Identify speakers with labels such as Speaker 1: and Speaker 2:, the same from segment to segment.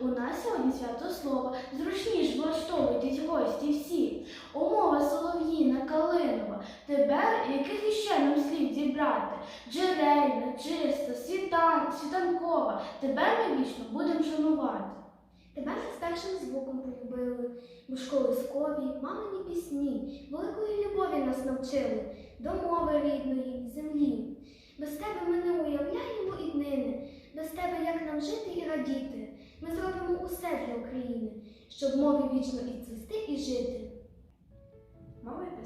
Speaker 1: У нас сьогодні свято слова. Зручні ж влаштовуйтесь гості всі. Умова солов'їна калинова. Тебе, яких іще нам слід зібрати? Джерельна, чиста, світан, світанкова. Тебе ми вічно будемо шанувати.
Speaker 2: Тебе з першим звуком полюбили, бо школискові, мамині пісні, великої любові нас навчили, до мови рідної, землі. Без тебе ми не уявляємо і днини, без тебе як нам жити і радіти. Ми зробимо усе для України, щоб мові вічно і цвісти, і жити.
Speaker 3: Мова є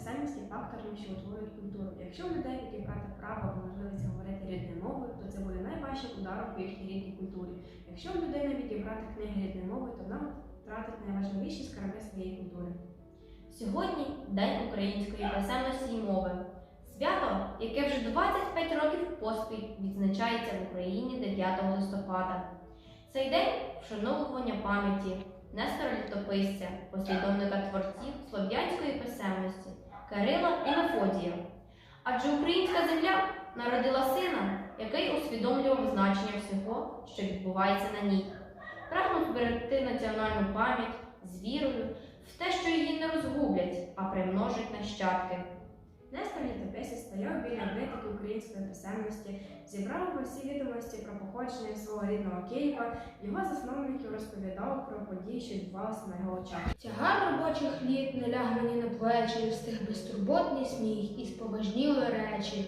Speaker 3: факторами, що утворюють культуру. Якщо у людей відібрати право або можливість говорити рідною мовою, то це буде найважчим ударом по їхній рідній культурі. Якщо у людини відібрати книги рідною мовою, то вона втратить найважливіші скарби своєї культури.
Speaker 4: Сьогодні День української писемності і мови. Свято, яке вже 25 років поспіль відзначається в Україні 9 листопада. Цей день вшановування пам'яті Нестора Літописця, послідовника творців слов'янської писемності Кирила і Мефодія. Адже українська земля народила сина, який усвідомлював значення всього, що відбувається на ній. Прагнув зберегти національну пам'ять з вірою в те, що її не розгублять, а примножать нащадки.
Speaker 3: Нестор Літописець стояв біля витоки української писемності, зібрав усі відомості про походження свого рідного Києва, його засновників розповідав про події, що відбувалися на його очах.
Speaker 5: Тягар робочих літ не ляг мені на плечі, встиг безтурботний сміх і споважніли речі.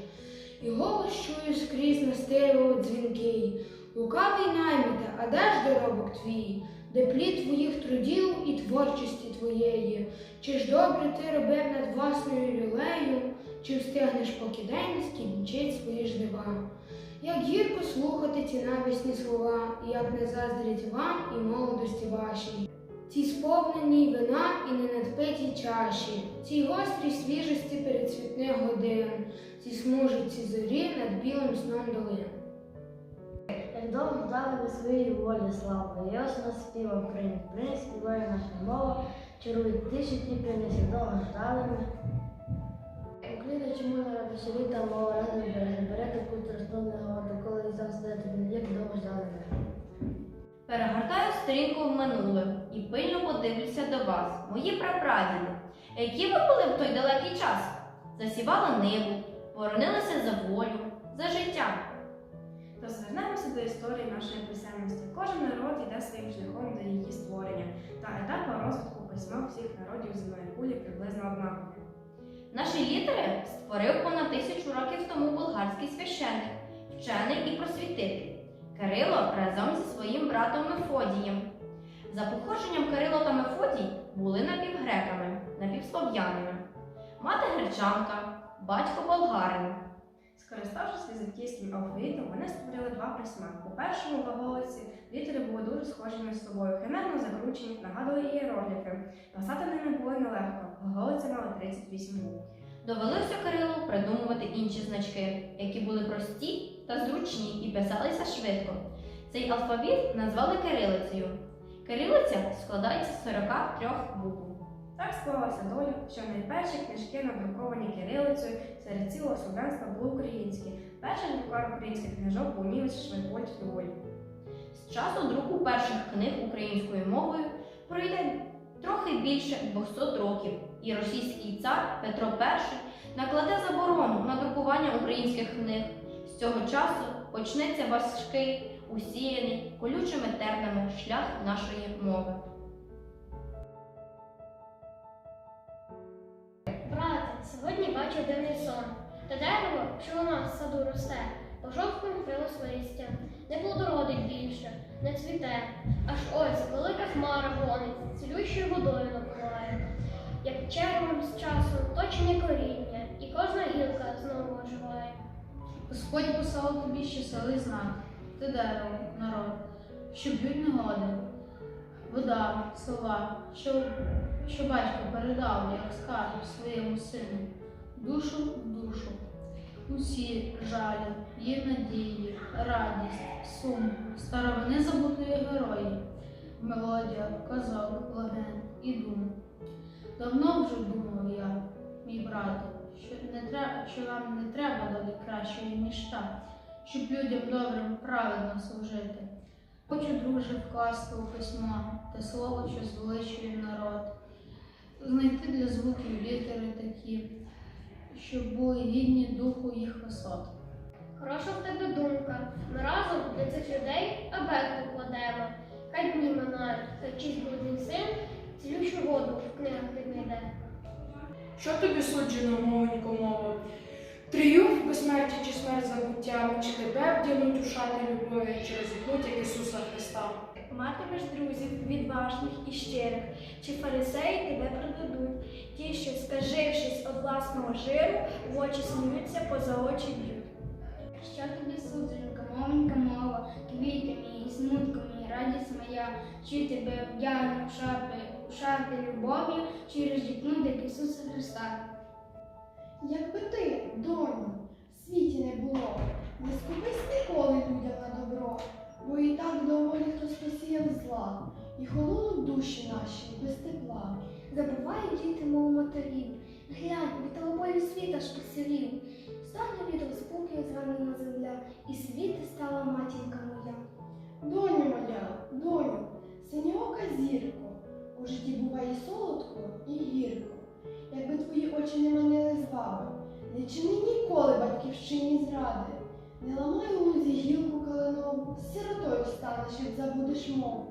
Speaker 5: І голос чую скрізь настирював дзвінкий. Лукавий наймите, а де ж доробок твій? Де плід твоїх трудів і творчості твоєї? Чи ж добре ти робив над власною люлею, чи встигнеш поки день скінчить свої жнива? Як гірко слухати ці навісні слова, як не заздрять вам і молодості вашій. Цій сповненій вина і ненадпитій чаші, цій гострій свіжості передцвітних годин, цій смужиці зорі над білим сном долин.
Speaker 6: Як довго ждали ми своєї волі славної, і ось нас співа Україн, приніс співає наша мова, чарують тиші ті приніс, довго ждали ми. Укліда, чому не ради літа мова разом бере, берете путь розповненого, доколи і стати не як довго ждали ми.
Speaker 4: Перегортаю сторінку в минуле і пильно подивлюся до вас, мої прапрадіди. Які ви були в той далекий час? Засівали ниву, боронилися за волю, за життя.
Speaker 3: То звернемося до історії нашої писемності. Кожен народ йде своїм шляхом до її створення, та етапи розвитку письма всіх народів земної кулі приблизно однакові.
Speaker 4: Наші літери створив понад тисячу років тому болгарський священник, вчений і просвітитель Кирило разом зі своїм братом Мефодієм. За походженням Кирило та Мефодій були напівгреками, напівслов'янами. Мати гречанка, батько болгарин.
Speaker 3: Скориставшись візантійським алфавітом, вони створили два письма. У першому глаголиці літери були дуже схожі між собою, химерно закручені, нагадували ієрогліфи. Писати ними було нелегко, глаголиці мали 38 букв.
Speaker 4: Довелося Кирилу придумувати інші значки, які були прості та зручні і писалися швидко. Цей алфавіт назвали кирилицею. Кирилиця складається з 43 букв.
Speaker 3: Так склалася доля, що найперші книжки, надруковані кирилицею серед цілого слов'янства, були українські. Перший друкар українських книжок був німець Швейпольд Фіоль.
Speaker 4: З часу друку перших книг українською мовою пройде трохи більше 200 років, і російський цар Петро І накладе заборону на друкування українських книг. З цього часу почнеться важкий, усіяний колючими тернами шлях нашої мови.
Speaker 7: Сьогодні дивний сон. Та дерево, що у нас в саду росте, по пожовклим вкрилось листя, не плодородить більше, не цвіте. Аж ось велика хмара гонить, цілющою водою напливає. Як червом з часу точення коріння, і кожна гілка знову оживає.
Speaker 8: Господь послав тобі щасливий знак, ти дерево, народ, що б'ють негоди, вода, слова, що, що батько передав, як скаже своєму сину, душу в душу. Усі жалі, є надії, радість, сум, старовини забутої герої, мелодія, казок, легенд і дум. Давно вже думав я, мій брате, що не треба, що вам не треба долі кращої, ніж та, щоб людям добрим правильно служити. Хочу, друже, вкласти у письмо те слово, що звеличує народ, знайти для звуків щоб були гідні духу їх висот.
Speaker 7: Хороша в тебе думка. Ми разом для цих людей абет покладемо. Хай дні минають, хай чийсь блудний син цілющу воду в книгах віднайде.
Speaker 5: Що тобі суджено, мовенько мово? Тріумф безсмерті чи смерть забуття, чи тебе вдягнуть у шати любові, чи розіпнуть як Ісуса Христа?
Speaker 1: Матимеш друзів відважних і щирих, чи фарисеї тебе продадуть, ті, що, од власного жиру, в очі сміються, поза очі б'ють.
Speaker 6: Що тобі судженька, мовенька мова, квіти мій, смутко мій, радість моя, чи тебе вдягну в шапи, у шапи любові, чи розіпнуть як Ісуса Христа?
Speaker 9: Якби ти, доню, в світі не було, не скупись ніколи людям на добро, бо і так доволі хтось посіяв зла, і холонуть душі наші без тепла.
Speaker 2: Забувають діти, мов матерів. Ж посивів. Стане від розпуки зранена земля, і світи стала матінка моя.
Speaker 9: Доню моя, доню, синьоока зірко, у житті буває солодко і гірко. Якби твої очі не манили зваби, не чини ніколи батьківщині зради, не ламай у лузі гілку калинову, сиротою станеш, як забудеш мову.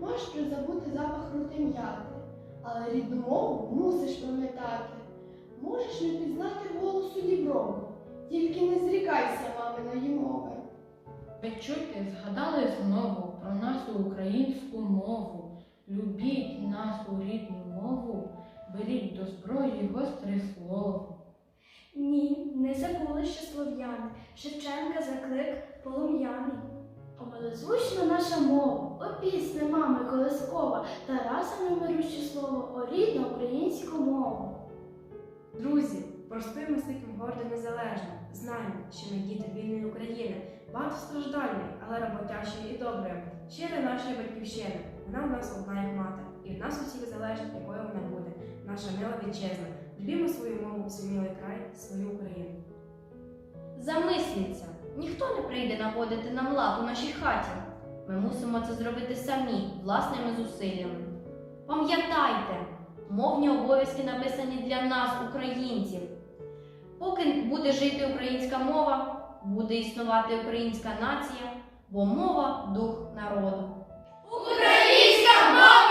Speaker 9: Можеш призабути запах рути м'яти, але рідну мову мусиш пам'ятати. Діброву, тільки не зрікайся маминої мови.
Speaker 10: Ви чуйте, згадали знову про нашу українську мову. Любіть нашу рідну мову, беріть до зброї гостре слово.
Speaker 1: Ні, не забули, що слов'яни, Шевченка заклик полум'яний. О, наша мова, о пісня мами колискова, Тараса немируче слово, о рідну українську мову.
Speaker 3: Друзі, простими стиком гордо незалежно. Знаємо, що ми діти вільної України, багато страждальної, але роботящої і доброї. Щира нашої батьківщини. Вона в нас одна як мати, і в нас усіх залежить, якою вона буде. Наша мила вітчизна. Любімо свою мову, свій милий край, свою Україну.
Speaker 4: Замисліться, ніхто не прийде наводити нам лад у нашій хаті. Ми мусимо це зробити самі, власними зусиллями. Пам'ятайте, мовні обов'язки написані для нас, українців. Буде жити українська мова, буде існувати українська нація, бо мова дух народу.
Speaker 1: Українська мова!